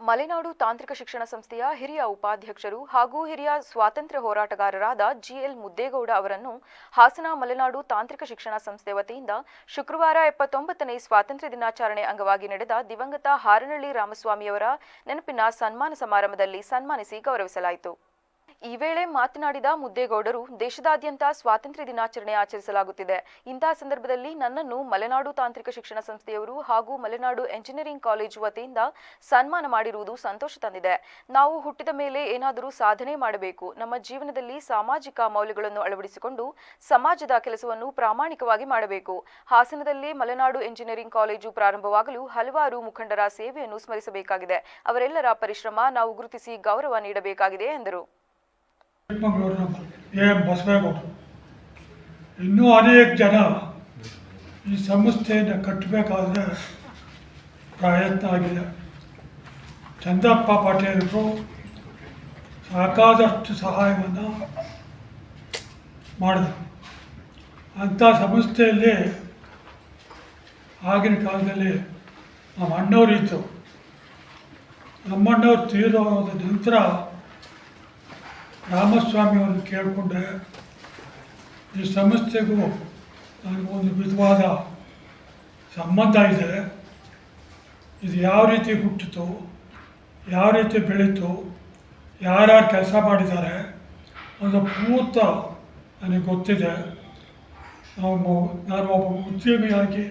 ಮಲೆನಾಡು ತಾಂತ್ರಿಕ ಶಿಕ್ಷಣ ಸಂಸ್ಥೆಯ ಹಿರಿಯ ಉಪಾಧ್ಯಕ್ಷರು ಹಾಗೂ ಹಿರಿಯ ಸ್ವಾತಂತ್ರ್ಯ ಹೋರಾಟಗಾರರಾದ ಜಿಎಲ್ ಮುದ್ದೇಗೌಡ ಅವರನ್ನು ಹಾಸನ ಮಲೆನಾಡು ತಾಂತ್ರಿಕ ಶಿಕ್ಷಣ ಸಂಸ್ಥೆ ವತಿಯಿಂದ ಶುಕ್ರವಾರ ಎಪ್ಪತ್ತೊಂಬತ್ತನೇ ಸ್ವಾತಂತ್ರ್ಯ ದಿನಾಚರಣೆ ಅಂಗವಾಗಿ ನಡೆದ ದಿವಂಗತ ಹಾರನಳ್ಳಿ ರಾಮಸ್ವಾಮಿಯವರ ನೆನಪಿನ ಸನ್ಮಾನ ಸಮಾರಂಭದಲ್ಲಿ ಸನ್ಮಾನಿಸಿ ಗೌರವಿಸಲಾಯಿತು. ಈ ವೇಳೆ ಮಾತನಾಡಿದ ಮುದ್ದೇಗೌಡರು, ದೇಶದಾದ್ಯಂತ ಸ್ವಾತಂತ್ರ್ಯ ದಿನಾಚರಣೆ ಆಚರಿಸಲಾಗುತ್ತಿದೆ. ಇಂತಹ ಸಂದರ್ಭದಲ್ಲಿ ನನ್ನನ್ನು ಮಲೆನಾಡು ತಾಂತ್ರಿಕ ಶಿಕ್ಷಣ ಸಂಸ್ಥೆಯವರು ಹಾಗೂ ಮಲೆನಾಡು ಎಂಜಿನಿಯರಿಂಗ್ ಕಾಲೇಜು ವತಿಯಿಂದ ಸನ್ಮಾನ ಮಾಡಿರುವುದು ಸಂತೋಷ ತಂದಿದೆ. ನಾವು ಹುಟ್ಟಿದ ಮೇಲೆ ಏನಾದರೂ ಸಾಧನೆ ಮಾಡಬೇಕು. ನಮ್ಮ ಜೀವನದಲ್ಲಿ ಸಾಮಾಜಿಕ ಮೌಲ್ಯಗಳನ್ನು ಅಳವಡಿಸಿಕೊಂಡು ಸಮಾಜದ ಕೆಲಸವನ್ನು ಪ್ರಾಮಾಣಿಕವಾಗಿ ಮಾಡಬೇಕು. ಹಾಸನದಲ್ಲಿ ಮಲೆನಾಡು ಎಂಜಿನಿಯರಿಂಗ್ ಕಾಲೇಜು ಪ್ರಾರಂಭವಾಗಲು ಹಲವಾರು ಮುಖಂಡರ ಸೇವೆಯನ್ನು ಸ್ಮರಿಸಬೇಕಾಗಿದೆ. ಅವರೆಲ್ಲರ ಪರಿಶ್ರಮ ನಾವು ಗುರುತಿಸಿ ಗೌರವ ನೀಡಬೇಕಾಗಿದೆ ಎಂದರು. ಚಿಕ್ಕಮಗಳೂರಿನ ಎ ಎಂ ಬಸವೇಗೌಡರು ಇನ್ನೂ ಅನೇಕ ಜನ ಈ ಸಂಸ್ಥೆಯನ್ನು ಕಟ್ಟಬೇಕಾದ್ರೆ ಪ್ರಯತ್ನ ಆಗಿದೆ. ಚಂದಪ್ಪ ಪಾಟೀಲರು ಸಾಕಾದಷ್ಟು ಸಹಾಯವನ್ನು ಮಾಡಿದರು. ಅಂಥ ಸಂಸ್ಥೆಯಲ್ಲಿ ಆಗಿನ ಕಾಲದಲ್ಲಿ ನಮ್ಮ ಅಣ್ಣವ್ರು ಇತ್ತು ನಮ್ಮಣ್ಣವ್ರು ತೀರೋದ ನಂತರ ರಾಮಸ್ವಾಮಿಯವ್ರನ್ನ ಕೇಳಿಕೊಂಡೆ. ಈ ಸಂಸ್ಥೆಗೂ ನನಗೊಂದು ವಿಧವಾದ ಸಂಬಂಧ ಇದೆ. ಇದು ಯಾವ ರೀತಿ ಹುಟ್ಟಿತು, ಯಾವ ರೀತಿ ಬೆಳೀತು, ಯಾರ್ಯಾರು ಕೆಲಸ ಮಾಡಿದ್ದಾರೆ ಒಂದು ಪೂರ್ತ ನನಗೆ ಗೊತ್ತಿದೆ. ನಾವು ನಾನು ಒಬ್ಬ ಉದ್ಯಮಿಯಾಗಿ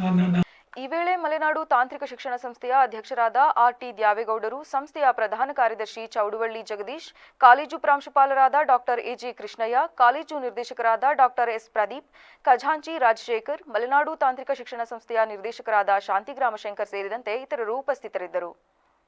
ನನ್ನನ್ನು ಈ ವೇಳೆ ಮಲೆನಾಡು ತಾಂತ್ರಿಕ ಶಿಕ್ಷಣ ಸಂಸ್ಥೆಯ ಅಧ್ಯಕ್ಷರಾದ ಆರ್ ಟಿ ದ್ಯಾವೇಗೌಡರು, ಸಂಸ್ಥೆಯ ಪ್ರಧಾನ ಕಾರ್ಯದರ್ಶಿ ಚೌಡುವಳ್ಳಿ ಜಗದೀಶ್, ಕಾಲೇಜು ಪ್ರಾಂಶುಪಾಲರಾದ doctor A J Krishnaiah, college ನಿರ್ದೇಶಕರಾದ ಡಾಕ್ಟರ್ ಎಸ್ ಪ್ರದೀಪ್, ಖಜಾಂಚಿ ರಾಜಶೇಖರ್, ಮಲೆನಾಡು ತಾಂತ್ರಿಕ ಶಿಕ್ಷಣ ಸಂಸ್ಥೆಯ ನಿರ್ದೇಶಕರಾದ ಶಾಂತಿಗ್ರಾಮ ಶಂಕರ್ ಸೇರಿದಂತೆ ಇತರರು ಉಪಸ್ಥಿತರಿದ್ದರು.